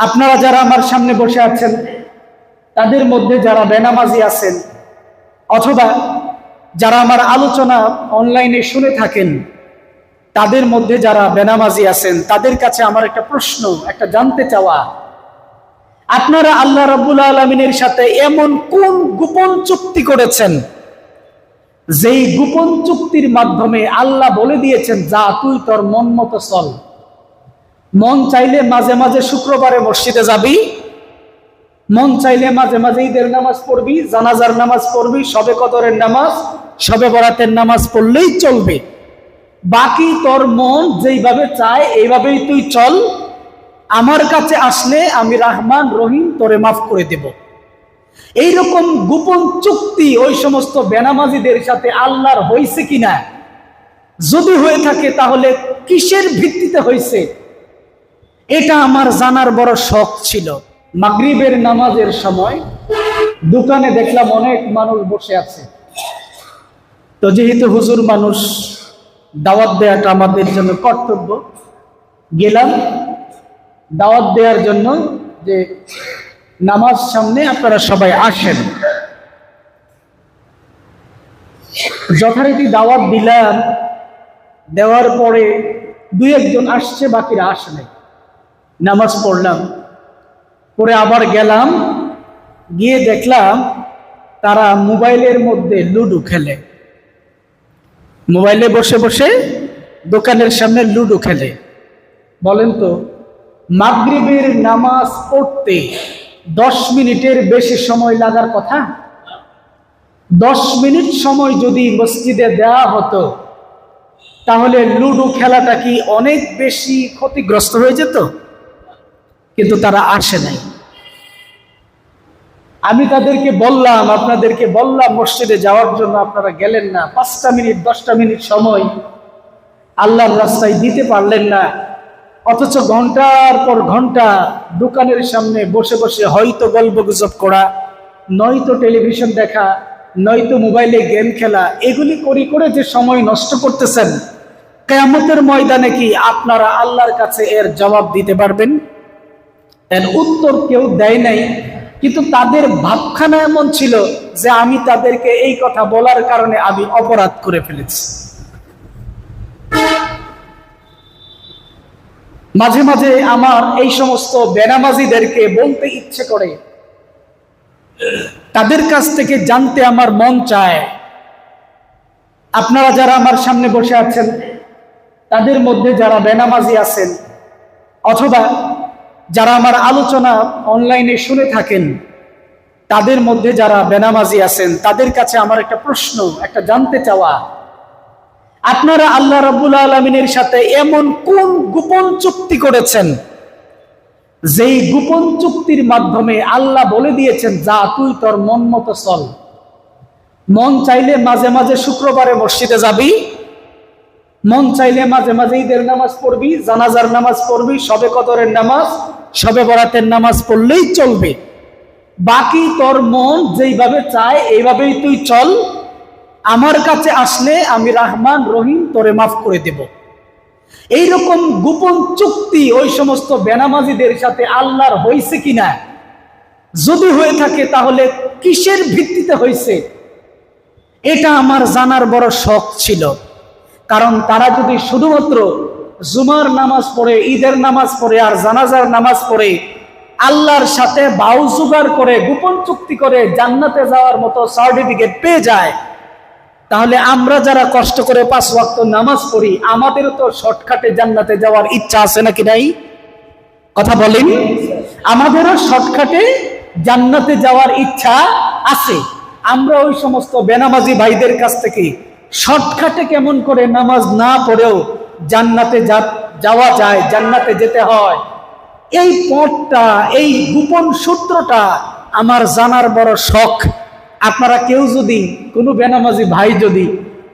আপনারা যারা আমার সামনে বসে আছেন, তাদের মধ্যে যারা বেনামাজি আছেন, অথবা যারা আমার আলোচনা অনলাইনে শুনে থাকেন, তাদের মধ্যে যারা বেনামাজি আছেন, তাদের কাছে আমার একটা প্রশ্ন, একটা জানতে চাওয়া। আপনারা আল্লাহ রাব্বুল আলমিনের সাথে এমন কোন গোপন চুক্তি করেছেন? যেই গোপন চুক্তির মাধ্যমে আল্লাহ বলে দিয়েছেন, যা তুই তোর মন মতো চল। মন চাইলে মাঝে মাঝে শুক্রবারে মসজিদে যাবি। মন চাইলে মাঝে মাঝে ঈদের নামাজ পড়বি, জানাজার নামাজ পড়বি, সবে কদরের নামাজ, সবে বরাতের নামাজ পড়লেই চলবে। বাকি তোর মন যেইভাবে চায়, এইভাবেই তুই চল। আমার কাছে আসলে আমি রাহমান, রহিম, তোরে মাফ করে দেব। এইরকম গোপন চুক্তি ওই সমস্ত বেনামাজিদের সাথে আল্লাহর হয়েছে কিনা? যদি হয়ে থাকে তাহলে কিসের ভিত্তিতে হয়েছে এটা আমার জানার বড় শখ ছিল। মাগরিবের নামাজের সময় দোকানে দেখলাম অনেক মানুষ বসে আছে। তো যেহেতু হুজুর মানুষ, দাওয়াত দেওয়াটা আমাদের জন্য কর্তব্য, গেলাম। দাওয়াত দেওয়ার জন্য যে নামাজ সামনে আপনারা সবাই আসেন। যথারীতি দাওয়াত দিলাম, দেওয়ার পরে দুই একজন আসছে, বাকিরা আসে নামাজ পড়লাম। পরে আবার গেলাম, গিয়ে দেখলাম তারা মোবাইলের মধ্যে লুডো খেলে। মোবাইলে বসে বসে দোকানের সামনে লুডো খেলে। বলেন তো, মাগরিবের নামাজ পড়তে দশ মিনিটের বেশি সময় লাগার কথা? দশ মিনিট সময় যদি মসজিদে দেওয়া হতো, তাহলে লুডো খেলাটা কি অনেক বেশি ক্ষতিগ্রস্ত হয়ে যেত? কিন্তু তারা আসে নাই। আমি তাদেরকে বললাম, আপনাদেরকে বললাম মসজিদে যাওয়ার জন্য আপনারা গেলেন না। পাঁচটা মিনিট, দশটা মিনিট সময় আল্লাহর রাস্তায় দিতে পারলেন না। অথচ ঘণ্টার পর ঘণ্টা দোকানের সামনে বসে বসে হয়তো গল্প গুজব করা, নয়তো টেলিভিশন দেখা, নয়তো মোবাইলে গেম খেলা, এগুলি করি করে যে সময় নষ্ট করতেছেন, কেয়ামতের ময়দানে কি আপনারা আল্লাহর কাছে এর জবাব দিতে পারবেন? এর উত্তর কেউ দেয় নাই, কিন্তু তাদের ভাবখানা এমন ছিল যে আমি তাদেরকে এই কথা বলার কারণে আমি অপরাধ করে ফেলেছি। মাঝে মাঝে আমার এই সমস্ত বেনামাজিদেরকে বলতে ইচ্ছে করে, তাদের কাছ থেকে জানতে আমার মন চায়। আপনারা যারা আমার সামনে বসে আছেন, তাদের মধ্যে যারা বেনামাজি আছেন, অথবা যারা আমার আলোচনা অনলাইনে শুনে থাকেন, তাদের মধ্যে যারা বেনামাজি আছেন, তাদের কাছে আমার একটা প্রশ্ন, একটা জানতে চাওয়া। আপনারা আল্লাহ রাব্বুল আলমিনের সাথে এমন কোন গোপন চুক্তি করেছেন? যেই গোপন চুক্তির মাধ্যমে আল্লাহ বলে দিয়েছেন, যা তুই তোর মন মতো চল। মন চাইলে মাঝে মাঝে শুক্রবারে মসজিদে যাবি মন চাইলে মাঝে মাঝে ঈদের নামাজ পড়বি, জানাজার নামাজ পড়বি সবে কদরের নামাজ সবে বরাতের নামাজ পড়লেই চলবে। বাকি তোর মন যেইভাবে চায়, এইভাবেই তুই চল। আমার কাছে আসলে আমি রাহমান, রহিম, তোরে মাফ করে দেব। এইরকম গোপন চুক্তি ওই সমস্ত বেনামাজিদের সাথে আল্লাহর হয়েছে কিনা? যদি হয়ে থাকে তাহলে কিসের ভিত্তিতে হয়েছে এটা আমার জানার বড় শখ ছিল। কারণ তারা যদি শুধুমাত্র জুমার নামাজ পড়ে, ঈদের নামাজ পড়ে আর জানাজার নামাজ পড়ে, আল্লাহর সাথে বাউ জোগাড় করে, গোপন চুক্তি করে জান্নাতে যাওয়ার মতো সার্টিফিকেট পেয়ে যায়, তাহলে আমরা যারা কষ্ট করে পাঁচ ওয়াক্ত নামাজ পড়ি আমাদেরও তো শর্টকাটে জান্নাতে যাওয়ার ইচ্ছা আছে নাকি নাই? কথা বলেন। আমাদেরও শর্টকাটে জান্নাতে যাওয়ার ইচ্ছা আছে। আমরা ওই সমস্ত বেনামাজি ভাইদের কাছ থেকে শর্টকাটে কেমন করে নামাজ না পড়েও জান্নাতে যাওয়া যায়, জান্নাতে যেতে হয়। এই পথটা, এই গোপন সূত্রটা আমার জানার বড় শখ। আপনারা কেউ যদি, কোনো বেনামাজি ভাই যদি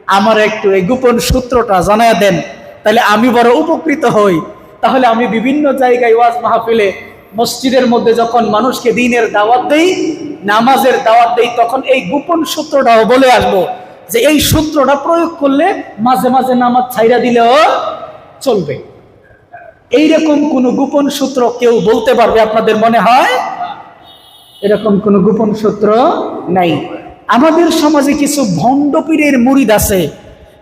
আমার একটু এই গোপন সূত্রটা জানায় দেন, তাহলে আমি বড় উপকৃত হই। তাহলে আমি বিভিন্ন জায়গায় ওয়াজ মাহফিলে, মসজিদের মধ্যে যখন মানুষকে দিনের দাওয়াত দেই, নামাজের দাওয়াত দেই, তখন এই গোপন সূত্রটাও বলে আসব। যে এই সূত্রটা প্রয়োগ করলে মাঝে মাঝে নামাজ ছাইরা দিলেও চলবে। এইরকম কোন গোপন সূত্র কেউ বলতে পারবে আপনাদের মনে হয়? এরকম কোন গোপন সূত্র নাই। আমাদের সমাজে কিছু ভণ্ড পীরের মুরিদ আছে,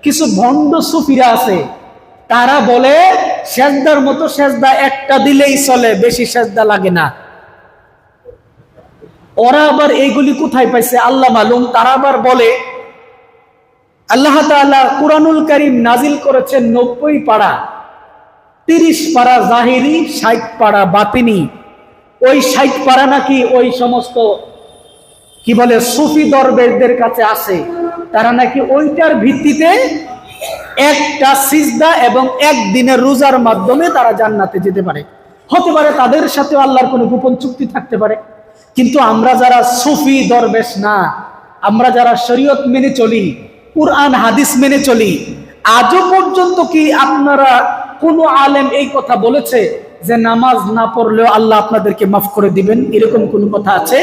কিছু ভণ্ড সুফিরা আছে। তারা বলে, সেজদার মতো সেজদা একটা দিলেই চলে, বেশি সেজদা লাগে না। ওরা আবার এইগুলি কোথায় পাইছে আল্লাহ মালুম, তারা আবার বলে আল্লাহ তাআলা কুরআনুল কারীম নাজিল করেছেন নব্বই পাড়া, তিরিশ পাড়া জাহিরি, ষাট পাড়া বাতিনি। ওই ষাট পাড়া নাকি ওই সমস্ত, কি বলে, সুফি দরবেশদের কাছে আসে তারা নাকি ওইটার ভিত্তিতে একটা সিজদা এবং একদিনের রোজার মাধ্যমে তারা জান্নাতে যেতে পারে। হতে পারে তাদের সাথে আল্লাহর কোনো গোপন চুক্তি থাকতে পারে। কিন্তু আমরা যারা সুফি দরবেশ না, আমরা যারা শরীয়ত মেনে চলি কুরআন, হাদিস মেনে চলি। আজও পর্যন্ত কি আপনারা কোনো আলেম এই কথা বলেছে যে নামাজ না পড়লেও আল্লাহ আপনাদেরকে মাফ করে দিবেন? এরকম কোনো কথা আছে?